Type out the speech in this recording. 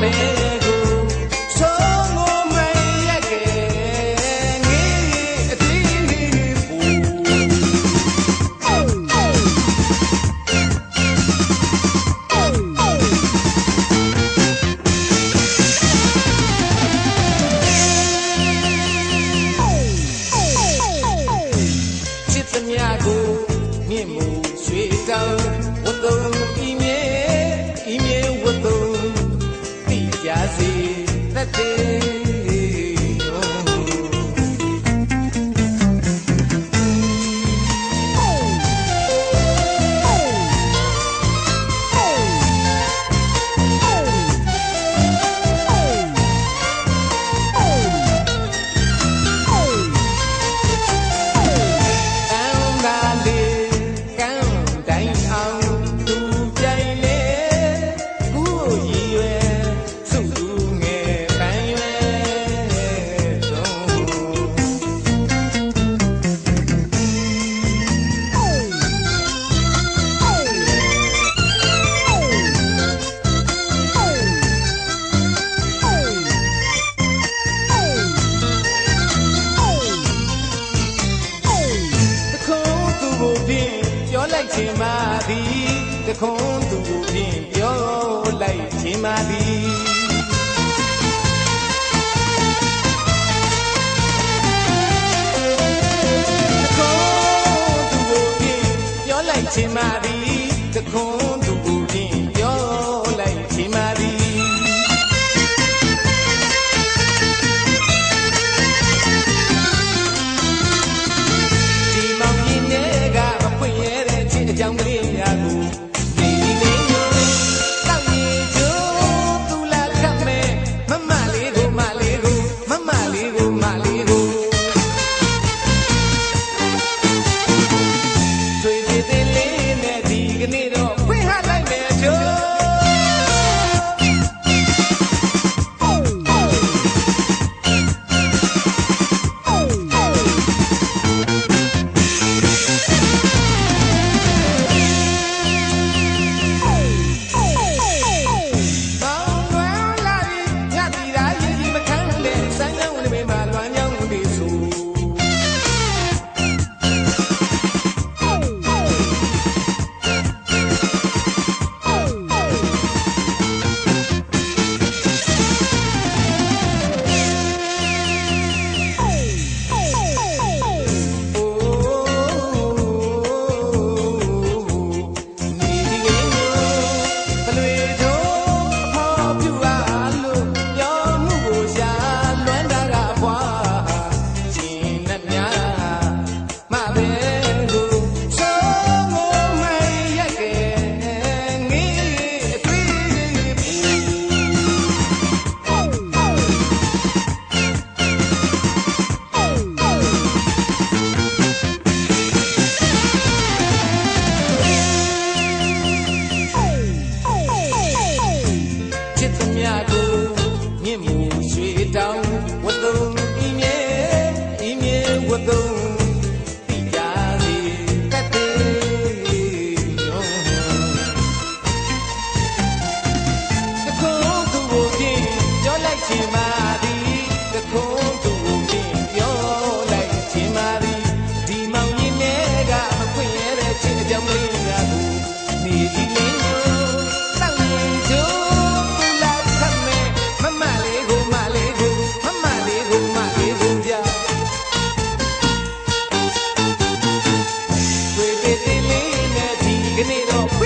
papel. Quédate. လိုက်ခြင်းမာသည်တခွန်းသူကိုဖြင့်ပြောလိုက်ခြင်းမာသည်ချင်းမာသည်တခွန်း de alguém. Give me the